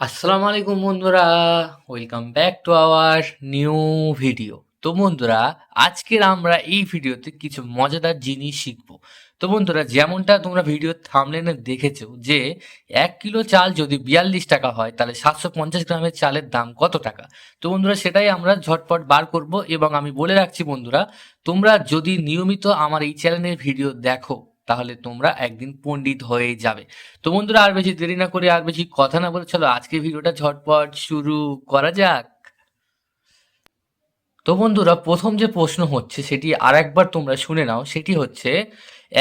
আসসালামু আলাইকুম বন্ধুরা welcome back to our new video তো বন্ধুরা, আজকের আমরা এই ভিডিওতে কিছু মজাদার জিনিস শিখব। তো বন্ধুরা, যেমনটা তোমরা ভিডিও থামলেনে দেখেছ যে, এক কিলো চাল যদি বিয়াল্লিশ টাকা হয়, তাহলে সাতশো পঞ্চাশ গ্রামের চালের দাম কত টাকা? তো বন্ধুরা, সেটাই আমরা ঝটপট বার করব এবং আমি বলে রাখছি বন্ধুরা, তোমরা যদি নিয়মিত আমার এই চ্যানেলের ভিডিও দেখো তাহলে তোমরা একদিন পণ্ডিত হয়ে যাবে। তো বন্ধুরা, আর বেশি দেরি না করে আর বেশি কথা না বলে চলো আজকে ভিডিওটা ঝটপট শুরু করা যাক। তো বন্ধুরা, প্রথম যে প্রশ্ন হচ্ছে সেটি আর একবার তোমরা শুনে নাও। সেটি হচ্ছে,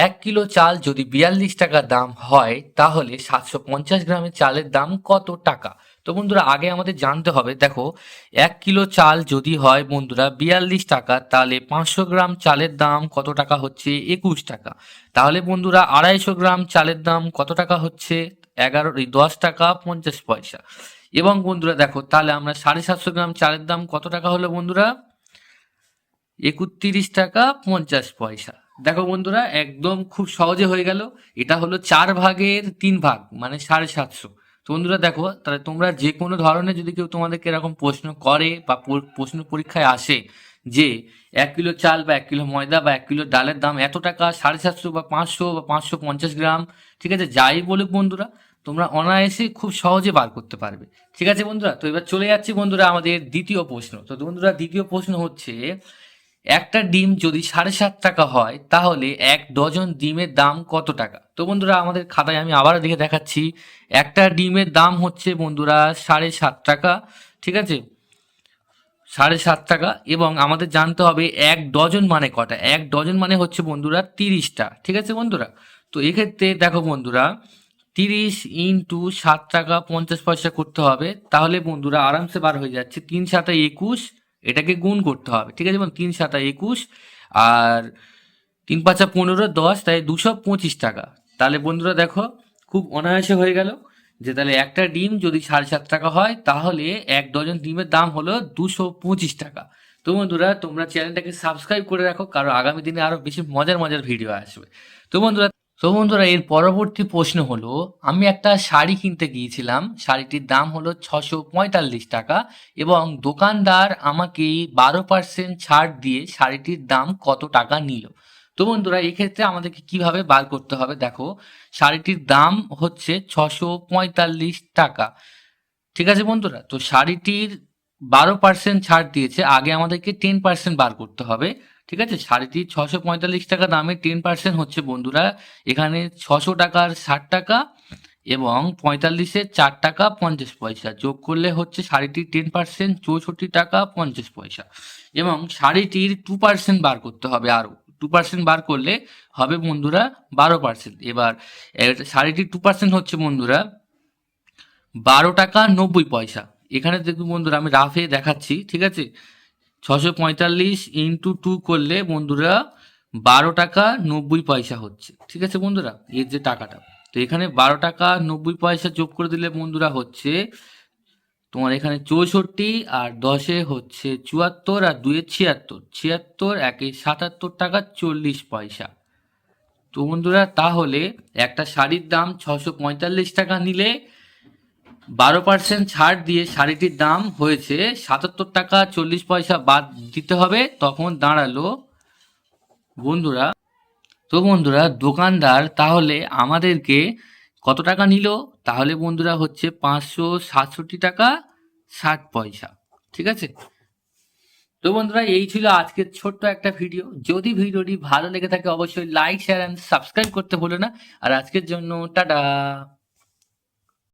এক কিলো চাল যদি বিয়াল্লিশ টাকা দাম হয়, তাহলে সাতশো পঞ্চাশ গ্রামের চালের দাম কত টাকা? তো বন্ধুরা, আগে আমাদের জানতে হবে, দেখো, এক কিলো চাল যদি হয় বন্ধুরা বিয়াল্লিশ টাকা, তাহলে পাঁচশো গ্রাম চালের দাম কত টাকা হচ্ছে? একুশ টাকা। তাহলে বন্ধুরা আড়াইশো গ্রাম চালের দাম কত টাকা হচ্ছে? এগারো দশ টাকা পঞ্চাশ পয়সা। এবং বন্ধুরা, দেখো, তাহলে আমরা সাড়ে সাতশো গ্রাম চালের দাম কত টাকা হলো বন্ধুরা? একত্রিশ টাকা পঞ্চাশ পয়সা। দেখো বন্ধুরা, একদম খুব সহজে হয়ে গেল। এটা হলো চার ভাগের তিন ভাগ মানে সাড়ে সাতশো। তো বন্ধুরা দেখো, তাহলে তোমরা যে কোনো ধরনের যদি কেউ তোমাদেরকে এরকম প্রশ্ন করে বা প্রশ্ন পরীক্ষায় আসে যে এক কিলো চাল বা এক কিলো ময়দা বা এক কিলো ডালের দাম এত টাকা, সাড়ে সাতশো বা পাঁচশো বা পাঁচশো পঞ্চাশ গ্রাম, ঠিক আছে? যাই বলুক বন্ধুরা, তোমরা অনায়াসে খুব সহজে বার করতে পারবে। ঠিক আছে বন্ধুরা? তো এবার চলে যাচ্ছি বন্ধুরা আমাদের দ্বিতীয় প্রশ্ন। তো বন্ধুরা দ্বিতীয় প্রশ্ন হচ্ছে একটা ডিম যদি সাড়ে সাত টাকা হয়, তাহলে এক ডজন ডিমের দাম কত টাকা? তো বন্ধুরা, আমাদের খাতায় আমি আবার দেখে দেখাচ্ছি, একটা ডিমের দাম হচ্ছে বন্ধুরা সাড়ে সাত টাকা, ঠিক আছে? সাড়ে সাত টাকা এবং আমাদের জানতে হবে এক ডজন মানে কটা? এক ডজন মানে হচ্ছে বন্ধুরা তিরিশটা, ঠিক আছে বন্ধুরা? তো এক্ষেত্রে দেখো বন্ধুরা, তিরিশ ইন্টু সাত টাকা পঞ্চাশ পয়সা করতে হবে, তাহলে বন্ধুরা আরামসে বার হয়ে যাচ্ছে তিন সাতা একুশ এটাকে গুণ করতে হবে। ঠিক আছে? এবং তিন সাতা একুশ আর তিন পাঁচা পনেরো দশ, তাই দুশো পঁচিশ টাকা। তাহলে বন্ধুরা দেখো, খুব অনায়াসে হয়ে গেল যে তাহলে একটা ডিম যদি সাড়ে সাত টাকা হয়, তাহলে এক ডজন ডিমের দাম হলো দুশো পঁচিশ টাকা। তো বন্ধুরা, তোমরা চ্যানেলটাকে সাবস্ক্রাইব করে রাখো, কারণ আগামী দিনে আরও বেশি মজার মজার ভিডিও আসবে। তো বন্ধুরা তো বন্ধুরা, এর পরবর্তী প্রশ্ন হলো, আমি একটা শাড়ি কিনতে গিয়েছিলাম, শাড়িটির দাম হলো ছশো পঁয়তাল্লিশ টাকা এবং দোকানদার আমাকে বারো পার্সেন্ট ছাড় দিয়ে শাড়িটির দাম কত টাকা নিল। তো বন্ধুরা, এক্ষেত্রে আমাদেরকে কীভাবে বার করতে হবে? দেখো, শাড়িটির দাম হচ্ছে ছশো পঁয়তাল্লিশ টাকা। ঠিক আছে বন্ধুরা? তো শাড়িটির বারো পার্সেন্ট ছাড় দিয়েছে, আগে আমাদেরকে টেন পার্সেন্ট বার করতে হবে। ঠিক আছে? শাড়িটি ছশো পঁয়তাল্লিশ টাকা দামে টেন পার্সেন্ট হচ্ছে বন্ধুরা। এখানে ছশো টাকার ষাট টাকা এবং পঁয়তাল্লিশের চার টাকা পঞ্চাশ পয়সা। যোগ করলে হচ্ছে শাড়িটির টেন পার্সেন্ট চৌষট্টি টাকা পঞ্চাশ পয়সা। এবং শাড়িটির টু পার্সেন্ট বার করতে হবে আরও। টু পার্সেন্ট বার করলে হবে বন্ধুরা বারো পার্সেন্ট এবার শাড়িটির টু পার্সেন্ট হচ্ছে বন্ধুরা বারো টাকা নব্বই পয়সা। এখানে দেখুন বন্ধুরা আমি রাফে দেখাচ্ছি, ঠিক আছে? ছশো পঁয়তাল্লিশ ইন্টু টু করলে বন্ধুরা বারো টাকা নব্বই পয়সা হচ্ছে। ঠিক আছে বন্ধুরা? এর যে টাকাটা। তো এখানে বারো টাকা নব্বই পয়সা যোগ করে দিলে বন্ধুরা হচ্ছে তোমার এখানে চৌষট্টি আর দশে হচ্ছে চুয়াত্তর আর দুয়ে ছিয়াত্তর। ছিয়াত্তর একে সাতাত্তর টাকা চল্লিশ পয়সা। তো বন্ধুরা তাহলে একটা শাড়ির দাম ছশো পঁয়তাল্লিশ টাকা নিলে বারো পার্সেন্ট ছাড় দিয়ে শাড়িটির দাম হয়েছে সাতাত্তর টাকা, চল্লিশ পয়সা বাদ দিতে হবে। তখন দাঁড়াল বন্ধুরা। তো বন্ধুরা, দোকানদার, তাহলে আমাদেরকে কত টাকা নিল? তাহলে বন্ধুরা হচ্ছে পাঁচশো সাতষট্টি টাকা, ষাট পয়সা। ঠিক আছে? তো বন্ধুরা, এই ছিল আজকের ছোট্ট একটা ভিডিও। যদি ভিডিওটি ভালো লেগে থাকে, অবশ্যই লাইক শেয়ার অ্যান্ড সাবস্ক্রাইব করতে ভুলো না। আর আজকের জন্য, টাটা!